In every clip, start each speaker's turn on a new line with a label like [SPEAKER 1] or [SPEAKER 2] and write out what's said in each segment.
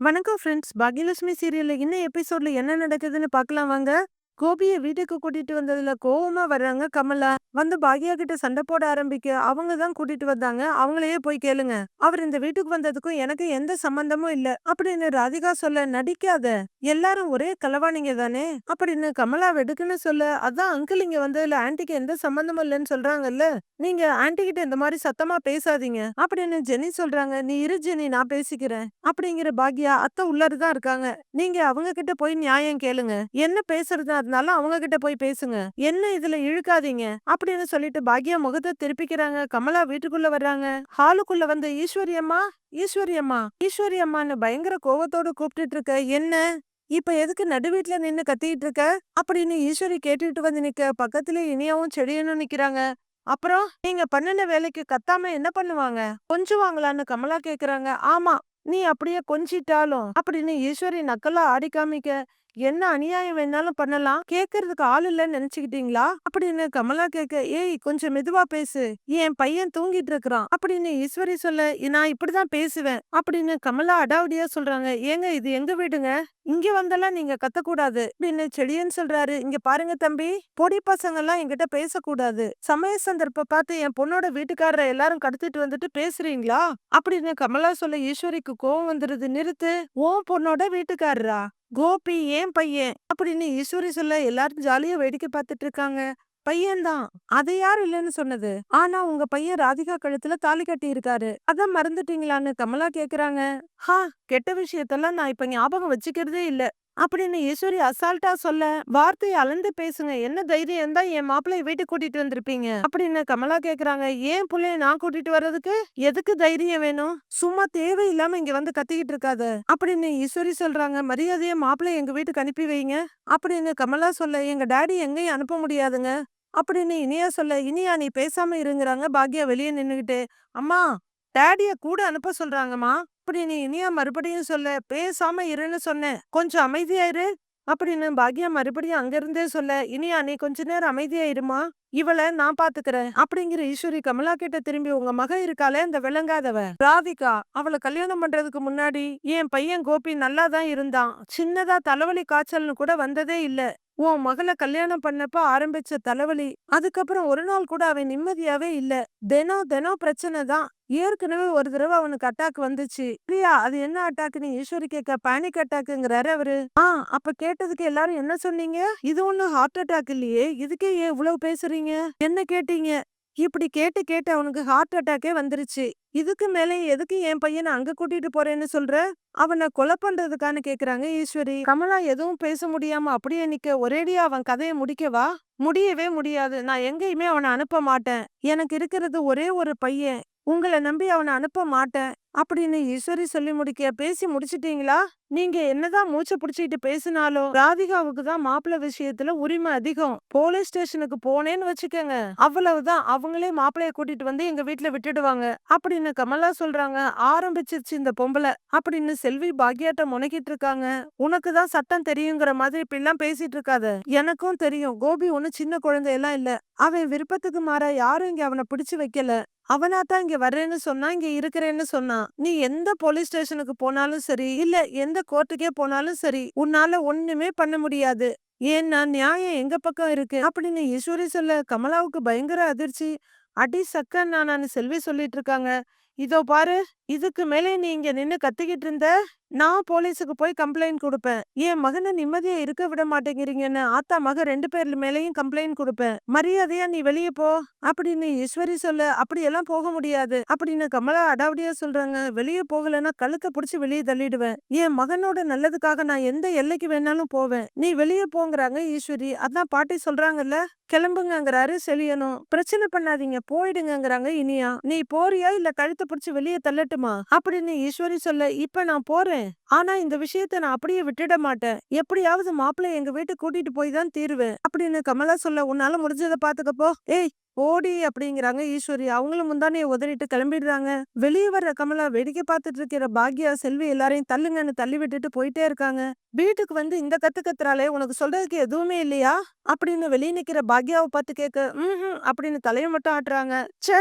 [SPEAKER 1] வணக்கம் ஃப்ரெண்ட்ஸ். பாக்யலட்சுமி சீரியல்ல இன்னும் எபிசோட்ல என்ன நடக்குதுன்னு பார்க்கலாம் வாங்க. கோபியை வீட்டுக்கு கூட்டிட்டு வந்ததுல கோவமா வர்றாங்க கமலா. வந்து பாக்யா கிட்ட சண்டை போட ஆரம்பிக்க, அவங்க தான் கூட்டிட்டு வந்தாங்க. அவங்களையே போய் கேளுங்க. அவர் இந்த வீட்டுக்கு வந்ததுக்கும் எனக்கு எந்த சம்பந்தமும் இல்ல. அப்படின்னு ராதிகா சொல்ல நடிக்காத. எல்லாரும் ஒரே கலவாணிங்க தானே அப்படின்னு கமலா வெடுக்குன்னு சொல்ல, அதான் அங்கிள் இங்க வந்ததுல ஆன்டிக்கு எந்த சம்பந்தமும் இல்லைன்னு சொல்றாங்கல்ல. நீங்க ஆன்டி கிட்ட இந்த மாதிரி சத்தமா பேசாதீங்க அப்படின்னு ஜெனி சொல்றாங்க. நீ இரு ஜெனி நான் பேசிக்கிறேன். அப்படிங்கிற பாக்யா அத்தை உள்ளாருதான் இருக்காங்க. நீங்க அவங்க கிட்ட போய் நியாயம் கேளுங்க. என்ன பேசுறதா இருந்தாலும் அவங்க கிட்ட போய் பேசுங்க. என்ன இதுல இழுக்காதீங்க? அப்படின்னு சொல்லிட்டு பாக்யா முகத்தை திருப்பிக்கிறாங்க. கமலா வீட்டுக்குள்ள வர்றாங்க. ஹாலுக்குள்ள வந்து ஈஸ்வரி அம்மா ஈஸ்வரி அம்மா ஈஸ்வரி அம்மான்னு பயங்கர கோவத்தோட கூப்பிட்டுட்டு இருக்க. என்ன? இப்ப எதுக்கு நடு வீட்டுல நின்னு கத்திட்டு இருக்க? அப்படின்னு ஈஸ்வரி கேட்டுட்டு வந்து நிக்க. பக்கத்துல இனியாவும் செடியனும் நிக்கிறாங்க. அப்புறம் நீங்க பண்ணுன வேலைக்கு கத்தாம என்ன பண்ணுவாங்க? கொஞ்சுவாங்களான்னு கமலா கேக்குறாங்க. ஆமா நீ அப்படியே கொஞ்சிட்டாலும் அப்படின்னு ஈஸ்வரி நக்கலா ஆடி காமிக்க. என்ன அநியாயம் வேணாலும் பண்ணலாம். கேக்குறதுக்கு ஆள் இல்லைன்னு நினைச்சுக்கிட்டீங்களா? அப்படின்னு கமலா கேட்க ஏய் கொஞ்சம் மெதுவா பேசு. என் பையன் தூங்கிட்டு இருக்கிறான். அப்படின்னு ஈஸ்வரி சொல்ல நான் இப்படிதான் பேசுவேன். அப்படின்னு கமலா அடாவடியா சொல்றாங்க. ஏங்க இது எங்க வீடுங்க? இங்க வந்தெல்லாம் நீங்க கத்தக்கூடாது. அப்படின்னு செடியன் சொல்றாரு. இங்க பாருங்க தம்பி பொடி பசங்க எல்லாம் என்கிட்ட பேசக்கூடாது. சமய சந்தர்ப்ப பார்த்து என் பொண்ணோட வீட்டுக்காரரை எல்லாரும் கடத்திட்டு வந்துட்டு பேசுறீங்களா? அப்படின்னு கமலா சொல்ல ஈஸ்வரிக்கு கோவம் வந்துருது. நிறுத்து. ஓ பொண்ணோட வீட்டுக்காரரா? கோபி ஏன் பையன்? அப்படின்னு ஈஸ்வரி சொல்ல எல்லாரும் ஜாலியா வேடிக்கை பார்த்துட்டு இருக்காங்க. பையன்தான் அது யார் இல்லைன்னு சொன்னது. ஆனா உங்க பையன் ராதிகா கழுத்துல தாலி கட்டி இருக்காரு அதான் மறந்துட்டீங்களான்னு கமலா கேக்குறாங்க. ஹா கெட்ட விஷயத்தெல்லாம் நான் இப்ப ஞாபகம் வச்சுக்கிறதே இல்ல. அப்படின்னு ஈஸ்வரி அசால்ட்டா சொல்ல வார்த்தையை அளந்து பேசுங்க. என்ன தைரியம் இருந்தா என் மாப்பிள்ளைய வீட்டுக்கு கூட்டிட்டு வந்திருப்பீங்க? அப்படின்னு கமலா கேக்குறாங்க. ஏன் புள்ளைய நான் கூட்டிட்டு வர்றதுக்கு? எதுக்கு தைரியம் வேணும்? சும்மா தேவையில்லாம இங்க வந்து கத்திக்கிட்டு இருக்காத. அப்படின்னு ஈஸ்வரி சொல்றாங்க. மரியாதையா மாப்பிள்ளைய எங்க வீட்டுக்கு அனுப்பி வைங்க. அப்படின்னு கமலா சொல்ல எங்க டாடி எங்கேயும் அனுப்ப முடியாதுங்க. அப்படின்னு இனியா சொல்ல இனியா நீ பேசாம இருங்கிறாங்க. பாக்யா வெளியே நின்னுகிட்டு அம்மா டேடிய கூட அனுப்ப சொல்றாங்கம்மா. அப்படின்னு இனியா மறுபடியும் சொல்ல பேசாம இருன்னு சொன்னேன். கொஞ்சம் அமைதியாயிரு அப்படின்னு பாக்யா மறுபடியும் அங்கிருந்தே சொல்ல இனியா நீ கொஞ்ச நேரம் அமைதியா இருமா? இவளை நான் பாத்துக்கிறேன். அப்படிங்கிற ஈஸ்வரி கமலா கிட்ட திரும்பி உங்க மக இருக்காளே அந்த விளங்காதவ. ராதிகா அவளை கல்யாணம் பண்றதுக்கு முன்னாடி என் பையன் கோபி நல்லா தான் இருந்தான். சின்னதா தலைவலி காய்ச்சல்னு கூட வந்ததே இல்ல. உன் மகளை கல்யாணம் பண்ணப்ப ஆரம்பிச்ச தலைவலி அதுக்கப்புறம் ஒரு நாள் கூட அவன் நிம்மதியாவே இல்ல. தினம் தினம் பிரச்சனை தான். ஏற்கனவே ஒரு தடவை அவனுக்கு அட்டாக் வந்துச்சு. பிரியா அது என்ன அட்டாக்னு ஈஸ்வரி கேட்க பேனிக் அட்டாக்குங்கிறாரு அவரு. ஆ அப்ப கேட்டதுக்கு எல்லாரும் என்ன சொன்னீங்க? இது ஒண்ணு ஹார்ட் அட்டாக் இல்லையே. இதுக்கே ஏன் இவ்வளவு பேசுறீங்க? என்ன கேட்டீங்க? இப்படி கேட்டு கேட்டு அவனுக்கு ஹார்ட் அட்டாக்கே வந்துருச்சு. இதுக்கு மேலே எதுக்கு என் பையனை அங்க கூட்டிட்டு போறேன்னு சொல்ற? அவனை கொலை பண்றதுக்கான கேக்குறாங்க ஈஸ்வரி. கமலா எதுவும் பேச முடியாம அப்படியே நிக்க. ஒரேடியா அவன் கதையை முடிக்கவா? முடியவே முடியாது. நான் எங்கேயுமே அவனை அனுப்ப மாட்டேன். எனக்கு இருக்கிறது ஒரே ஒரு பையன். உங்களை நம்பி அவனை அனுப்ப மாட்டேன். அப்படின்னு ஈஸ்வரி சொல்லி முடிக்க பேசி முடிச்சிட்டீங்களா? நீங்க என்னதான் மூச்சை புடிச்சிட்டு பேசினாலும் ராதிகாவுக்கு தான் மாப்பிள்ள விஷயத்துல உரிமை அதிகம். போலீஸ் ஸ்டேஷனுக்கு போனேன்னு வச்சுக்கோங்க. அவ்வளவுதான். அவங்களே மாப்பிள்ளைய கூட்டிட்டு வந்து எங்க வீட்டுல விட்டுடுவாங்க. அப்படின்னு கமலா சொல்றாங்க. ஆரம்பிச்சிருச்சு இந்த பொம்பளை. அப்படின்னு செல்வி பாக்யாட்ட முனைக்கிட்டு இருக்காங்க. உனக்கு தான் சட்டம் தெரியுங்கிற மாதிரி இப்படி எல்லாம் பேசிட்டு இருக்காத. எனக்கும் தெரியும். கோபி ஒண்ணு சின்ன குழந்தை எல்லாம் இல்ல. அவன் விருப்பத்துக்கு மாற யாரும் இங்க அவனை பிடிச்சு வைக்கல. அவனா தான் இங்க வர்றேன்னு சொன்னா இங்க இருக்கிறேன்னு சொன்னான். நீ எந்த போலீஸ் ஸ்டேஷனுக்கு போனாலும் சரி இல்ல எந்த கோர்ட்டுக்கே போனாலும் சரி உன்னால ஒண்ணுமே பண்ண முடியாது. ஏன்னா நியாயம் எங்க பக்கம் இருக்கு? அப்படின்னு ஈஸ்வரி சொல்ல கமலாவுக்கு பயங்கர அதிர்ச்சி. அடி சக்க நான் செல்வி சொல்லிட்டு இருக்காங்க. இதோ பாரு இதுக்கு மேலே நீ இங்க நின்னு கத்திக்கிட்டு இருந்த? நான் போலீஸுக்கு போய் கம்ப்ளைண்ட் கொடுப்பேன். என் மகனை நிம்மதியா இருக்க விட மாட்டேங்கிறீங்கன்னு ஆத்தா மக ரெண்டு பேர் மேலேயும் கம்ப்ளைண்ட் கொடுப்பேன். மரியாதையா நீ வெளியே போ. அப்படின்னு ஈஸ்வரி சொல்லு. அப்படியெல்லாம் போக முடியாது. அப்படின்னு கமலா அடாவடியா சொல்றாங்க. வெளியே போகலன்னா கழுத்தை பிடிச்சி வெளியே தள்ளிடுவேன். என் மகனோட நல்லதுக்காக நான் எந்த எல்லைக்கு வேணாலும் போவேன். நீ வெளியே போங்கிறாங்க ஈஸ்வரி. அதான் பாட்டி சொல்றாங்கல்ல கிளம்புங்கங்கிறாரு செலியனும் பிரச்சனை பண்ணாதீங்க. போயிடுங்கங்கிறாங்க இனியா. நீ போறியா இல்ல கழுத்தை பிடிச்சி வெளியே தள்ளட்டுமா? அப்படின்னு ஈஸ்வரி சொல்ல இப்ப நான் போறேன். ஆனா இந்த விஷயத்த நான் அப்படியே விட்டுட மாட்டேன். எப்படியாவது மாப்பிள்ளை எங்க வீட்டுக்கு கூட்டிட்டு போய் தான் தீருவேன் அப்படின்னு கமலா சொல்ல உன்னால முடிஞ்சதை பாத்துக்கப்போ ஏய் ஓடி அப்படிங்கிறாங்க ஈஸ்வரி. அவங்களும் முந்தானே உதறிட்டு கிளம்பிடுறாங்க. வெளியே வர்ற கமலா வேடிக்கை பார்த்துட்டு இருக்கிற பாக்யா செல்வி எல்லாரையும் தள்ளுங்கன்னு தள்ளி விட்டுட்டு போயிட்டே இருக்காங்க. வீட்டுக்கு வந்து இந்த கத்து கத்துறாலே உனக்கு சொல்றதுக்கு எதுவுமே இல்லையா? அப்படின்னு வெளியே நிக்கிற பாக்யாவை பார்த்து கேட்க ம் அப்படின்னு தலையை மட்டும் ஆட்டுறாங்க. ச்சே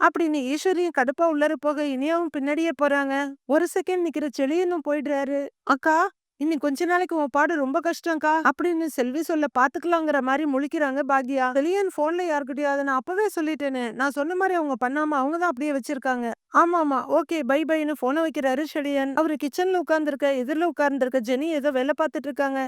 [SPEAKER 1] அப்படின்னு ஈஸ்வரியும் கடுப்பா உள்ளர போக இனியாவும் பின்னாடியே போறாங்க. ஒரு செகண்ட் நிக்கிற செளியனும் போயிடுறாரு. அக்கா இன்னும் கொஞ்ச நாளைக்கு உன் பாடு ரொம்ப கஷ்டம்க்கா அப்படின்னு செல்வி சொல்ல பாத்துக்கலாங்கிற மாதிரி முழிக்கிறாங்க பாக்யா. செலியன் போன்ல யாருக்கிட்டயும் அதை நான் அப்பவே சொல்லிட்டேன்னு நான் சொன்ன மாதிரி அவங்க பண்ணாம அவங்க தான் அப்படியே வச்சிருக்காங்க. ஆமா ஆமா ஓகே பை பைன்னு போனை வைக்கிறாரு செலியன் அவரு கிச்சன்ல உட்கார்ந்துருக்க எதிரில் உட்கார்ந்துருக்க ஜெனி ஏதோ வேலை பார்த்துட்டு இருக்காங்க.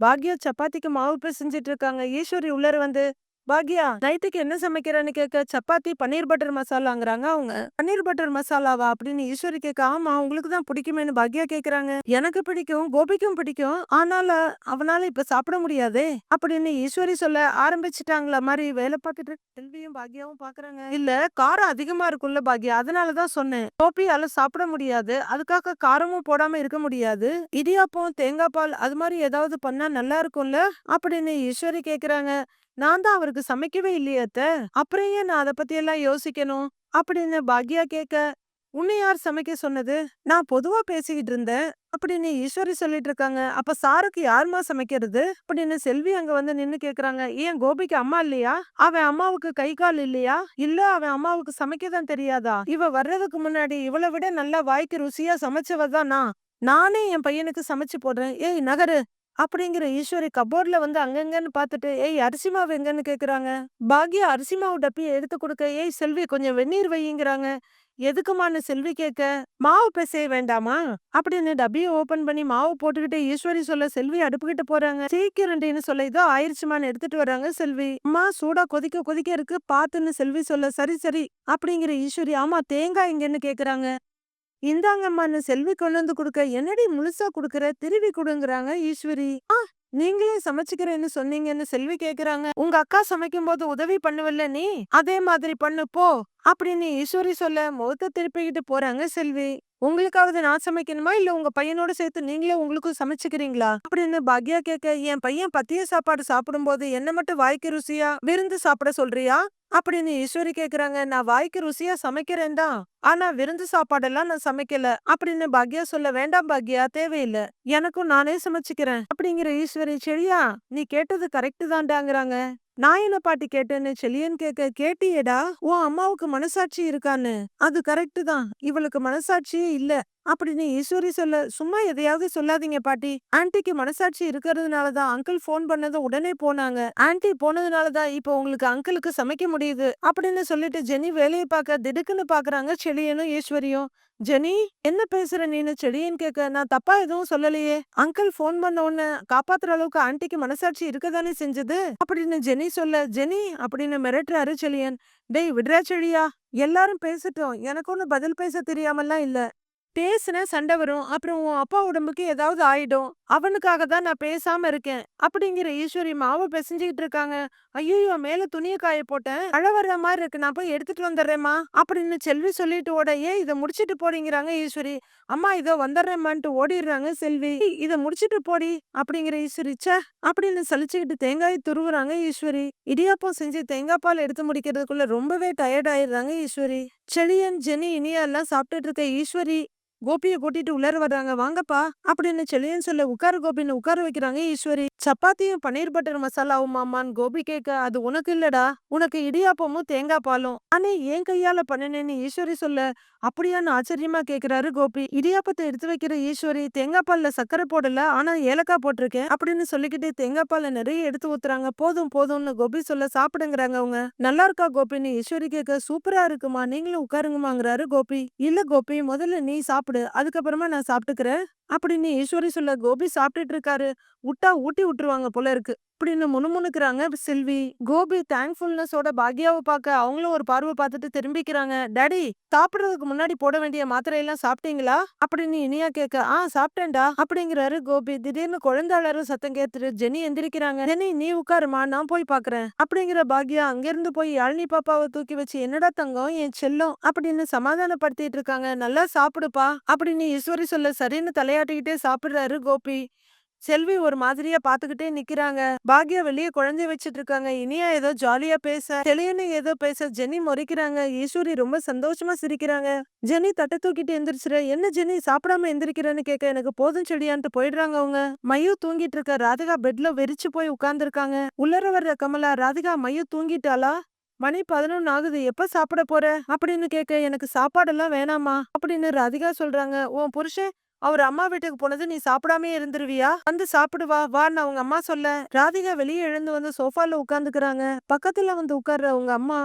[SPEAKER 1] பாக்யா சப்பாத்திக்கு மாவு பிசைஞ்சிட்டு இருக்காங்க. ஈஸ்வரி உள்ளர வந்து பாக்யா நைட்டுக்கு என்ன சமைக்கிறேன்னு கேட்க சப்பாத்தி பன்னீர் பட்டர் மசாலாங்கிறாங்க அவங்க. பன்னீர் பட்டர் மசாலாவா அப்படின்னு ஈஸ்வரி கேட்க ஆமா உங்களுக்கு தான் பிடிக்குமேன்னு பாக்யா கேக்குறாங்க. எனக்கு பிடிக்கும் கோபிக்கும் பிடிக்கும் ஆனால அவனால இப்ப சாப்பிட முடியாதே அப்படின்னு ஈஸ்வரி சொல்ல ஆரம்பிச்சிட்டாங்களா மாதிரி வேலை பார்த்துட்டு செல்வியும் பாக்யாவும் பாக்குறாங்க. இல்ல காரம் அதிகமா இருக்கும்ல பாக்யா அதனாலதான் சொன்னேன். கோபியால சாப்பிட முடியாது அதுக்காக காரமும் போடாம இருக்க முடியாது இடியாப்பம் தேங்காய் பால் அது மாதிரி ஏதாவது பண்ணா நல்லா இருக்கும்ல அப்படின்னு ஈஸ்வரி கேக்குறாங்க. நான் தான் அவருக்கு சமைக்கவே இல்லையத்த அப்புறம் ஏன் நான் அதை பத்தி எல்லாம் யோசிக்கணும்? அப்படின்னு பாக்யா கேட்க உன்னை யார் சமைக்க சொன்னது? நான் பொதுவா பேசிக்கிட்டு இருந்தேன். அப்படின்னு ஈஸ்வரி சொல்லிட்டு இருக்காங்க. அப்ப சாருக்கு யாருமா சமைக்கிறது? அப்படின்னு செல்வி அங்க வந்து நின்னு கேக்குறாங்க. ஏன் கோபிக்கு அம்மா இல்லையா? அவன் அம்மாவுக்கு கை கால் இல்லையா? இல்ல அவன் அம்மாவுக்கு சமைக்கதான் தெரியாதா? இவ வர்றதுக்கு முன்னாடி இவளை விட நல்லா வாய்க்கு ருசியா சமைச்சவ தான்? நான் நானே என் பையனுக்கு சமைச்சு போடுறேன். ஏய் நகரு. அப்படிங்கிற ஈஸ்வரி கபோர்ட்ல வந்து அங்கங்கன்னு பார்த்துட்டு ஏய் அரிசி மாவு எங்கன்னு கேக்குறாங்க? பாக்யா அரிசி மாவு டப்பியை எடுத்து கொடுக்க ஏய் செல்வி கொஞ்சம் வெந்நீர் வையுங்கிறாங்க. எதுக்குமான்னு செல்வி கேட்க மாவு பிசைய வேண்டாமா? அப்படின்னு டப்பியை ஓபன் பண்ணி மாவு போட்டுக்கிட்டு ஈஸ்வரி சொல்ல செல்வி அடுப்புக்கிட்டு போறாங்க. சீக்கிரண்டின்னு சொல்ல இதோ ஆயிடுச்சுமான்னு எடுத்துட்டு வராங்க செல்வி. அம்மா சூடா கொதிக்க கொதிக்க இருக்கு. பாத்துன்னு செல்வி சொல்ல சரி சரி. அப்படிங்கிற ஈஸ்வரி ஆமா தேங்காய் எங்கன்னு கேக்குறாங்க. இந்தாங்கம்மான்னு செல்வி கொண்டு வந்து கொடுக்க என்னடி முழுசா குடுக்கற? திருவி கொடுங்கறாங்க ஈஸ்வரி. ஆ. நீங்களே சமைச்சுக்கிறேன்னு சொன்னீங்கன்னு செல்வி கேக்குறாங்க. உங்க அக்கா சமைக்கும் போது உதவி பண்ணுவல்ல நீ? அதே மாதிரி பண்ணு போ. அப்படின்னு ஈஸ்வரி சொல்ல முகத்தை திருப்பிக்கிட்டு போறாங்க செல்வி. உங்களுக்காவது நான் சமைக்கணுமா? இல்ல உங்க பையனோட சேர்த்து நீங்களே உங்களுக்கும் சமைச்சுக்கிறீங்களா? அப்படின்னு பாக்யா கேட்க என் பையன் பத்திய சாப்பாடு சாப்பிடும்போது என்ன மட்டும் வாய்க்கு ருசியா விருந்து சாப்பிட சொல்றியா? அப்படின்னு ஈஸ்வரி கேக்குறாங்க. நான் வாய்க்கு ருசியா சமைக்கிறேன் தான் ஆனா விருந்து சாப்பாடெல்லாம் நான் சமைக்கல. அப்படின்னு பாக்யா சொல்ல வேண்டாம் பாக்யா தேவையில்லை. எனக்கும் நானே சமைச்சுக்கிறேன். அப்படிங்கிற ஈஸ்வரி செடியா நீ கேட்டது கரெக்ட் தான்டாங்கிறாங்க நான் என்ன பாட்டி கேட்டேன்னு செலியன் கேட்க கேட்டியேடா? உன் அம்மாவுக்கு மனசாட்சி இருக்கான்னு. அது கரெக்ட் தான். இவளுக்கு மனசாட்சியே இல்ல. அப்படின்னு ஈஸ்வரி சொல்ல சும்மா எதையாவது சொல்லாதீங்க பாட்டி. ஆன்டிக்கு மனசாட்சி இருக்கிறதுனாலதான் அங்கிள் போன் பண்ணதும் உடனே போனாங்க. ஆண்டி போனதுனால தான் இப்போ உங்களுக்கு அங்கிளுக்கு சமைக்க முடியுது அப்படின்னு சொல்லிட்டு ஜெனி வேலையை பார்க்க திடுக்குன்னு பாக்குறாங்க செழியனும் ஈஸ்வரியும். ஜெனி என்ன பேசுற நீனு? செடியன்னு கேட்க நான் தப்பா எதுவும் சொல்லலையே. அங்கிள் போன் பண்ண உடனே காப்பாத்துற அளவுக்கு ஆன்டிக்கு மனசாட்சி இருக்கதானே செஞ்சது? அப்படின்னு ஜெனி சொல்ல ஜெனி அப்படின்னு மிரட்டுறாரு செழியன் டேய் விடுறா செழியா எல்லாரும் பேசட்டும். எனக்கு ஒண்ணு பதில் பேச தெரியாமல்லாம் இல்ல. பேசுன சண்டை வரும். அப்புறம் உன் அப்பா உடம்புக்கு ஏதாவது ஆயிடும். அவனுக்காக தான் நான் பேசாம இருக்கேன். அப்படிங்கிற ஈஸ்வரி மாவை பிசைஞ்சுக்கிட்டு இருக்காங்க. ஐயோ மேல துணியை காய போட்டேன். அழ வர்ற மாதிரி இருக்கு. நான் போய் எடுத்துட்டு வந்துடுறேம்மா. அப்படின்னு செல்வி சொல்லிட்டு ஓட ஏன் இதை முடிச்சிட்டு போடிங்கிறாங்க ஈஸ்வரி. அம்மா இதோ வந்துடுறேம்மான்ட்டு ஓடிடுறாங்க செல்வி. இதை முடிச்சிட்டு போடி அப்படிங்கிற ஈஸ்வரி. ச்சே அப்படின்னு சலிச்சுக்கிட்டு தேங்காய் துருவுறாங்க ஈஸ்வரி. இடியாப்பம் செஞ்சு தேங்காய் பால் எடுத்து முடிக்கிறதுக்குள்ள ரொம்பவே டயர்ட் ஆயிடுறாங்க ஈஸ்வரி. செழியன் ஜெனி இனியா எல்லாம் சாப்பிட்டுட்டு இருக்க ஈஸ்வரி. கோபியை கூட்டிட்டு உள்ளர வர்றாங்க. வாங்கப்பா அப்படின்னு சொல்லியும் சொல்ல உட்காரு கோபின்னு உட்கார வைக்கிறாங்க ஈஸ்வரி. சப்பாத்தியும் பன்னீர் பட்டர் மசாலாவும் மாமான்னு கோபி கேட்க அது உனக்கு இல்லடா. உனக்கு இடியாப்பமும் தேங்காய் பாலும். ஆனே ஏன் கையால பண்ணினேன்னு ஈஸ்வரி சொல்ல அப்படியான்னு ஆச்சரியமா கேக்குறாரு கோபி. இடியாப்பத்தை எடுத்து வைக்கிற ஈஸ்வரி தேங்காய் பால்ல சக்கரை போடல ஆனா ஏலக்காய் போட்டிருக்கேன் அப்படின்னு சொல்லிக்கிட்டு தேங்காய் பால்ல நிறைய எடுத்து ஊத்துறாங்க. போதும் போதும்னு கோபி சொல்ல சாப்பிடுங்கிறாங்க அவங்க. நல்லா இருக்கா கோபின்னு ஈஸ்வரி கேட்க சூப்பரா இருக்குமா நீங்களும் உட்காருங்கமாங்கிறாரு கோபி. இல்ல கோபி முதல்ல நீ சாப்பிடு அதுக்கப்புறமா நான் சாப்பிட்டுக்கிறேன். அப்படின்னு ஈஸ்வரி சொல்ல கோபி சாப்பிட்டுட்டு இருக்காரு. விட்டா ஊட்டி விட்டுருவாங்க போல இருக்கு. அப்படின்னு முணுமுணுக்கிறாங்க செல்வி. கோபி தேங்க்ஃபுல்னஸோட பாக்யாவை பார்க்க அவங்களும் ஒரு பார்வை பார்த்துட்டு திரும்பிக்கிறாங்க. டேடி சாப்பிடுறதுக்கு முன்னாடி போட வேண்டிய மாத்திரையெல்லாம் சாப்பிட்டீங்களா? அப்படின்னு இனியா கேட்க ஆ சாப்பிட்டேன்டா. அப்படிங்கிறாரு கோபி. திடீர்னு குழந்தை சத்தம் கேட்டுட்டு ஜெனி எந்திரிக்கிறாங்க. ஜெனி நீ உட்காருமா நான் போய் பாக்குறேன். அப்படிங்கிற பாக்யா அங்கிருந்து போய் யாழினி பாப்பாவை தூக்கி வச்சு என்னடா தங்கம் என் செல்லம்? அப்படின்னு சமாதானப்படுத்திட்டு இருக்காங்க. நல்லா சாப்பிடுப்பா. அப்படின்னு ஈஸ்வரி சொல்ல சரின்னு தலையாட்டிக்கிட்டே சாப்பிடுறாரு கோபி. செல்வி ஒரு மாதிரியா பாத்துக்கிட்டே நிக்கிறாங்க. பாக்யா வெளியே குழந்தை வச்சிட்டு இருக்காங்க இனியா ஏதோ ஜாலியா பேச செலியனு ஏதோ பேச ஜெனி முறைக்கிறாங்க. ஈஸ்வரி ரொம்ப சந்தோஷமா சிரிக்கிறாங்க. ஜெனி தட்டை தூக்கிட்டு எந்திரிச்சிரு என்ன ஜெனி சாப்பிடாம எந்திரிக்கிறேன்னு கேட்க எனக்கு போதும் செடியான்ட்டு போயிடுறாங்க அவங்க. மையு தூங்கிட்டு இருக்க ராதிகா பெட்ல வெறிச்சு போய் உட்கார்ந்துருக்காங்க உள்ளர வர்ற கமலா ராதிகா மையு தூங்கிட்டாளா? மணி பதினொன்னு ஆகுது. எப்ப சாப்பிட போற? அப்படின்னு கேட்க எனக்கு சாப்பாடெல்லாம் வேணாமா அப்படின்னு ராதிகா சொல்றாங்க. உன் புருஷன் அவர் அம்மா வீட்டுக்கு போனது நீ சாப்பிடாமே இருந்துருவியா? வந்து சாப்பிடு வா வான்னு அவங்க அம்மா சொல்ல ராதிகா வெளியே எழுந்து வந்து சோஃபால உட்காந்துக்கிறாங்க பக்கத்துல வந்து உட்கார்ற உங்க அம்மா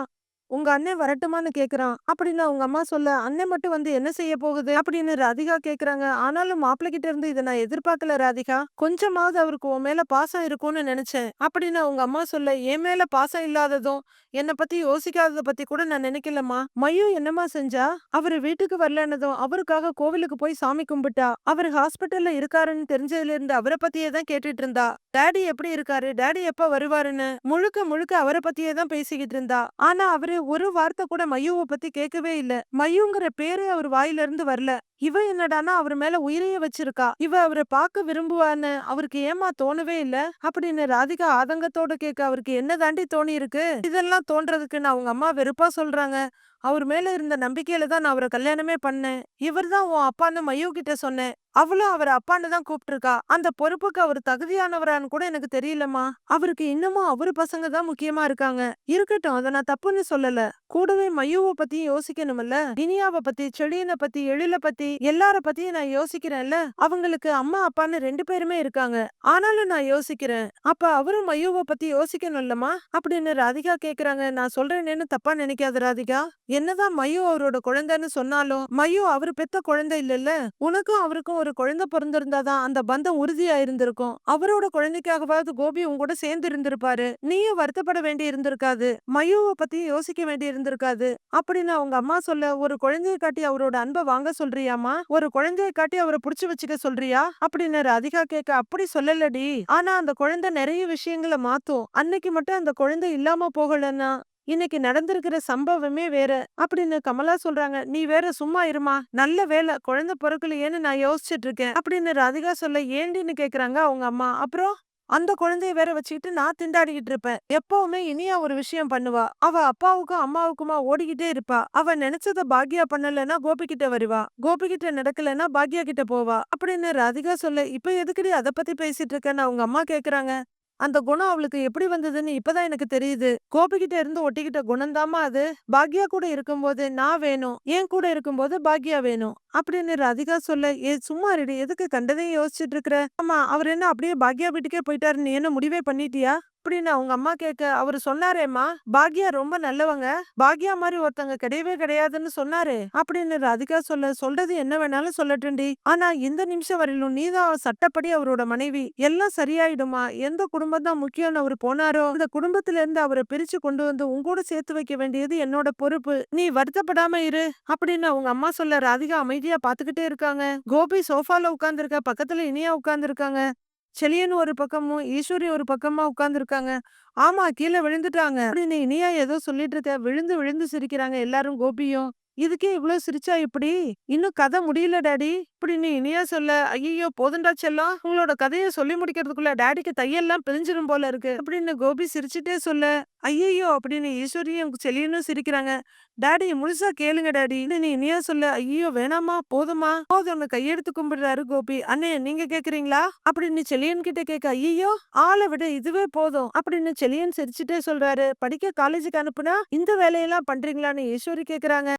[SPEAKER 1] உங்க அண்ணன் வரட்டுமான்னு கேக்குறான். அப்படின்னு அவங்க அம்மா சொல்ல அண்ணன் மட்டும் வந்து என்ன செய்ய போகுது? அப்படின்னு ராதிகா கேக்குறாங்க. ஆனாலும் மாப்பிள்ள கிட்ட இருந்து இதை நான் எதிர்பார்க்கல ராதிகா. கொஞ்சமாவது அவருக்கு உன் மேல பாசம் இருக்கும்னு நினைச்சேன். அப்படின்னு அவங்க அம்மா சொல்ல என் மேல பாசம் இல்லாததும் என்னை பத்தி யோசிக்காதத பத்தி கூட நான் நினைக்கலம்மா. மையு என்னம்மா செஞ்சா? அவரு வீட்டுக்கு வரலன்னதும் அவருக்காக கோவிலுக்கு போய் சாமி கும்பிட்டா. அவர் ஹாஸ்பிட்டல்ல இருக்காருன்னு தெரிஞ்சதுல இருந்து அவரை பத்தியே தான் கேட்டுட்டு இருந்தா. டாடி எப்படி இருக்காரு? டேடி எப்ப வருவாருன்னு? முழுக்க முழுக்க அவரை பத்தியே தான் பேசிக்கிட்டு இருந்தா. ஆனா அவரு ஒரு வார்த்தை கூட மையுவை பத்தி கேட்கவே இல்ல. மையுங்கிற பேரு அவர் வாயில இருந்து வரல. இவ என்னடானா அவர் மேல உயிரைய வச்சிருக்கா. இவ அவரை பார்க்க விரும்புவான்னு அவருக்கு ஏமா தோணவே இல்ல? அப்படின்னு ராதிகா ஆதங்கத்தோட கேட்க அவருக்கு என்ன தாண்டி தோணி இருக்கு இதெல்லாம் தோன்றதுக்குன்னு அவங்க அம்மா வெறுப்பா சொல்றாங்க. அவர் மேல இருந்த நம்பிக்கையில தான் நான் அவரை கல்யாணமே பண்ணேன். இவர்தான் உன் அப்பான்னு மையோ கிட்ட சொன்னேன். அவளும் அவர் அப்பான்னு தான் கூப்பிட்டுருக்கா. அந்த பொறுப்புக்கு அவர் தகுதியானவரான்னு கூட எனக்கு தெரியலம்மா. அவருக்கு இன்னமும் அவரு பசங்க தான் முக்கியமா இருக்காங்க. இருக்கட்டும் அதை நான் தப்புன்னு சொல்லல. கூடவே மையுவை பத்தி யோசிக்கணும்ல? இனியாவை பத்தி செடியனை பத்தி எழில பத்தி எல்லார பத்தியும் நான் யோசிக்கிறேன்ல? அவங்களுக்கு அம்மா அப்பான்னு ரெண்டு பேருமே இருக்காங்க. ஆனாலும் நான் யோசிக்கிறேன். அப்ப அவரும் மையுவை பத்தி யோசிக்கணும்லம்மா? அப்படின்னு ராதிகா கேக்குறாங்க. நான் சொல்றேன்னு தப்பா நினைக்காது ராதிகா. என்னதான் மையு அவரோட குழந்தைன்னு சொன்னாலும் மையு அவரு பெத்த குழந்தை இல்லல்ல. உனக்கும் அவருக்கும் ஒரு குழந்தை பிறந்திருந்தாதான் அந்த பந்தம் உறுதியா இருந்திருக்கும் அவரோட குழந்தைக்காகவாவது கோபி உன் கூட சேர்ந்து இருந்திருப்பாரு நீயும் வருத்தப்பட வேண்டி இருந்திருக்காது மயுவை பத்தி யோசிக்க வேண்டி இருந்திருக்காது அப்படின்னு அவங்க அம்மா சொல்ல ஒரு குழந்தைய காட்டி அவரோட அன்பை வாங்க சொல்றியாமா ஒரு குழந்தைய காட்டி அவரை புடிச்சு வச்சுக்க சொல்றியா? அப்படின்னு ராதிகா கேட்க அப்படி சொல்லலடி. ஆனா அந்த குழந்தை நிறைய விஷயங்களை மாத்தும். அன்னைக்கு மட்டும் அந்த குழந்தை இல்லாம போகலன்னா இன்னைக்கு நடந்திருக்கிற சம்பவமே வேற அப்படின்னு கமலா சொல்றாங்க. நீ வேற சும்மா இருமா. நல்ல வேலை. குழந்தை பிறக்கலையேன்னு நான் யோசிச்சுட்டு இருக்கேன். அப்படின்னு ராதிகா சொல்ல ஏண்டின்னு கேக்குறாங்க அவங்க அம்மா. அப்புறம் அந்த குழந்தைய வேற வச்சுக்கிட்டு நான் திண்டாடிக்கிட்டு இருப்பேன். எப்பவுமே இனியா ஒரு விஷயம் பண்ணுவா. அவ அப்பாவுக்கும் அம்மாவுக்குமா ஓடிக்கிட்டே இருப்பா. அவ நினைச்சத பாக்யா பண்ணலன்னா கோபி கிட்ட வருவா. கோபி கிட்ட நடக்கலன்னா பாக்யா கிட்ட போவா. அப்படின்னு ராதிகா சொல்ல இப்ப எதுக்குடி அத பத்தி பேசிட்டு இருக்கேன்னு அவங்க அம்மா கேக்குறாங்க? அந்த குணம் அவளுக்கு எப்படி வந்ததுன்னு இப்பதான் எனக்கு தெரியுது. கோபிகிட்ட இருந்து ஒட்டிக்கிட்ட குணம்தாமா அது. பாக்யா கூட இருக்கும்போது நான் வேணும் என் கூட இருக்கும்போது பாக்யா வேணும் அப்படின்னு ராதிகா சொல்ல ஏ சும்மா ரெடி எதுக்கு கண்டதையும் யோசிச்சுட்டு இருக்கிற? ஆமா அவர் என்ன அப்படியே பாக்யா வீட்டுக்கே போயிட்டாருன்னு என்ன முடிவே பண்ணிட்டியா? அப்படின்னு அவங்க அம்மா கேட்க அவரு சொன்னாரேம்மா பாக்யா ரொம்ப நல்லவங்க. பாக்யா மாதிரி ஒருத்தங்க கிடையவே கிடையாதுன்னு சொன்னாரு. அப்படின்னு ராதிகா சொல்ல சொல்றது என்ன வேணாலும் சொல்லட்டும்டி. ஆனா இந்த நிமிஷம் வரையிலும் நீதான் சட்டப்படி அவரோட மனைவி. எல்லாம் சரியாயிடுமா? எந்த குடும்பம் தான் முக்கியம்னு அவர் போனாரோ? அந்த குடும்பத்துல இருந்து அவரை பிரிச்சு கொண்டு வந்து உங்கூட சேர்த்து வைக்க வேண்டியது என்னோட பொறுப்பு. நீ வருத்தப்படாம இரு. அப்படின்னு அவங்க அம்மா சொல்ல ராதிகா அமைதியா பாத்துக்கிட்டே இருக்காங்க. கோபி சோஃபால உட்கார்ந்துருக்க பக்கத்துல இனியா உட்கார்ந்துருக்காங்க. செலியன் ஒரு பக்கமும் ஈஸ்வரி ஒரு பக்கமா உட்கார்ந்துருக்காங்க. ஆமா கீழே விழுந்துட்டாங்க. அப்படின்னு இனியா ஏதோ சொல்லிட்டு இருக்க விழுந்து விழுந்து சிரிக்கிறாங்க. எல்லாரும் கோபியும். இதுக்கே இவ்வளவு சிரிச்சா இப்படி இன்னும் கதை முடியல டாடி. நீ இனியா சொல்ல ஐயோ போதுண்டா செல்லம் உங்களோட கதையை சொல்லி முடிக்கிறதுக்குள்ள டாடிக்கு தையெல்லாம் பிரிஞ்சிடும் போல இருக்கு. அப்படின்னு கோபி சிரிச்சுட்டே சொல்ல ஐயோ அப்படின்னு ஈஸ்வரியும் செல்லியனும் சிரிக்கிறாங்க. டாடி முழுசா கேளுங்க டாடி. நீ இனியா சொல்ல ஐயோ வேணாமா? போதுமா? போதும் கையெடுத்து கும்பிடுறாரு கோபி. அண்ணே நீங்க கேக்குறீங்களா? அப்படின்னு செலியன் கிட்ட கேட்க ஐயோ ஆளை விட இதுவே போதும். அப்படின்னு செலியன் சிரிச்சுட்டே சொல்றாரு. படிக்க காலேஜுக்கு அனுப்புனா இந்த வேலையெல்லாம் பண்றீங்களான்னு ஈஸ்வரி கேக்குறாங்க.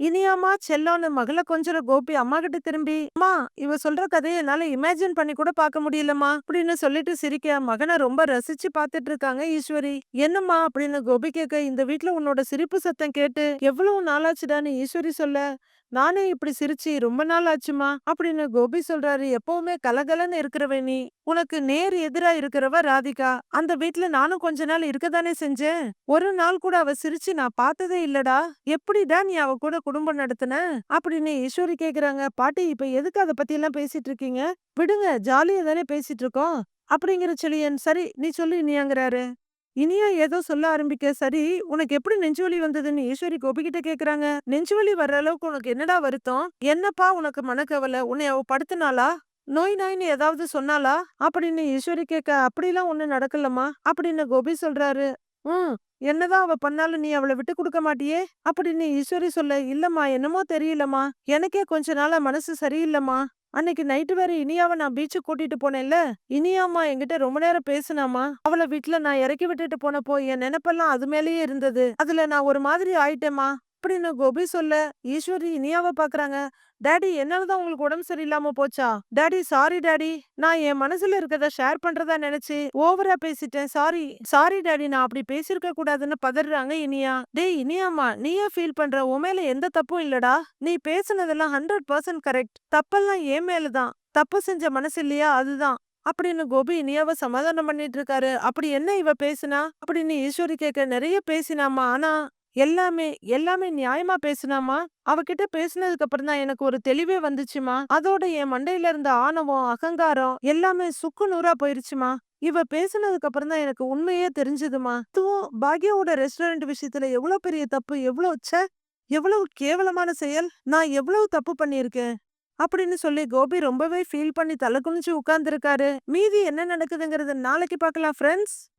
[SPEAKER 1] இனியாமா செல்லோன்னு மகள கொஞ்சம் கோபி அம்மா கிட்ட திரும்பி அம்மா இவ சொல்ற கதையை என்னால இமேஜின் பண்ணி கூட பார்க்க முடியலம்மா அப்படின்னு சொல்லிட்டு சிரிக்க மகனை ரொம்ப ரசிச்சு பாத்துட்டு இருக்காங்க ஈஸ்வரி. என்னம்மா? அப்படின்னு கோபி கேட்க இந்த வீட்ல உன்னோட சிரிப்பு சத்தம் கேட்டு எவ்வளவு நாளாச்சுடான்னு ஈஸ்வரி சொல்ல நானே இப்படி சிரிச்சு ரொம்ப நாள் ஆச்சுமா? அப்படின்னு கோபி சொல்றாரு எப்பவுமே கலகலன்னு இருக்கிறவ நீ உனக்கு நேர் எதிரா இருக்கிறவ ராதிகா. அந்த வீட்டுல நானும் கொஞ்ச நாள் இருக்கதானே செஞ்சேன். ஒரு நாள் கூட அவ சிரிச்சு நான் பார்த்ததே இல்லடா எப்படிடா நீ அவ கூட குடும்பம் நடத்தின? அப்படின்னு ஈஸ்வரி கேக்குறாங்க. பாட்டி இப்ப எதுக்கு அத பத்தி எல்லாம் பேசிட்டு இருக்கீங்க? விடுங்க ஜாலியா தானே பேசிட்டு இருக்கோம். அப்படிங்கிற செழியன் சரி நீ சொல்லு இனியாங்கிறாரு இனியா ஏதோ சொல்ல ஆரம்பிக்க சரி உனக்கு எப்படி நெஞ்சுவலி வந்ததுன்னு ஈஸ்வரி கோபிகிட்ட கேக்குறாங்க. நெஞ்சுவலி வர்ற அளவுக்கு உனக்கு என்னடா வருத்தம்? என்னப்பா உனக்கு மனக்கவலை? உன்னை அவ படுத்தினாளா? நோய் நாய்னு ஏதாவது சொன்னாலா அப்படின்னு ஈஸ்வரி கேட்க அப்படிலாம் ஒண்ணு நடக்கலம்மா. அப்படின்னு கோபி சொல்றாரு. ம் என்னதான் அவ பண்ணாலும் நீ அவள விட்டு கொடுக்க மாட்டியே? அப்படின்னு ஈஸ்வரி சொல்ல இல்லம்மா என்னமோ தெரியலம்மா. எனக்கே கொஞ்ச நாளா மனசு சரியில்லம்மா. அன்னைக்கு நைட்டு வேற இனியாவை நான் பீச்சுக்கு கூட்டிட்டு போனேன்ல. இனியாம்மா என்கிட்ட ரொம்ப நேரம் பேசினாமா அவளை வீட்டுல நான் இறக்கி விட்டுட்டு போனப்போ என் நினைப்பெல்லாம் அது மேலேயே இருந்தது. அதுல நான் ஒரு மாதிரி ஆயிட்டேம்மா. அப்படின்னு கோபி சொல்ல ஈஸ்வரி இனியாவை பாக்குறாங்க? டேடி என்னாலதான் உங்களுக்கு உடம்பு சரியில்லாம போச்சா? டேடி சாரி டாடி நான் என் மனசுல இருக்கத ஷேர் பண்றதா நினைச்சு ஓவரா பேசிட்டேன். சாரி சாரி டாடி நான் அப்படி பேசிருக்க கூடாதுன்னு பதறாங்க இனியா. டேய் இனியாமா நீயே ஃபீல் பண்ற? உமேல எந்த தப்பும் இல்லடா. நீ பேசுனதெல்லாம் ஹண்ட்ரட் பர்சன்ட் கரெக்ட் தப்பெல்லாம் என் மேலதான் தப்பு செஞ்ச மனசு இல்லையா? அதுதான். அப்படின்னு கோபி இனியாவ சமாதானம் பண்ணிட்டு இருக்காரு. அப்படி என்ன இவ பேசுனா? அப்படின்னு ஈஸ்வரி கேட்க நிறைய பேசினாமா ஆனா எல்லாமே எல்லாமே நியாயமா பேசுனாமா அவகிட்ட பேசுனதுக்கு அப்புறம் தான் எனக்கு ஒரு தெளிவே வந்துச்சுமா? அதோட என் மண்டையில இருந்த ஆணவம் அகங்காரம் எல்லாமே சுக்கு நூறா போயிருச்சுமா? இவ பேசுனதுக்கு அப்புறம் தான் எனக்கு உண்மையே தெரிஞ்சதுமா? அதுவும் பாக்யாவோட ரெஸ்டாரண்ட் விஷயத்துல எவ்வளவு பெரிய தப்பு எவ்வளவு ச்சே எவ்வளவு கேவலமான செயல் நான் எவ்வளவு தப்பு பண்ணியிருக்கேன்? அப்படின்னு சொல்லி கோபி ரொம்பவே ஃபீல் பண்ணி தலை குனிஞ்சு உட்கார்ந்துருக்காரு. மீதி என்ன நடக்குதுங்கறத நாளைக்கு பார்க்கலாம் ஃப்ரெண்ட்ஸ்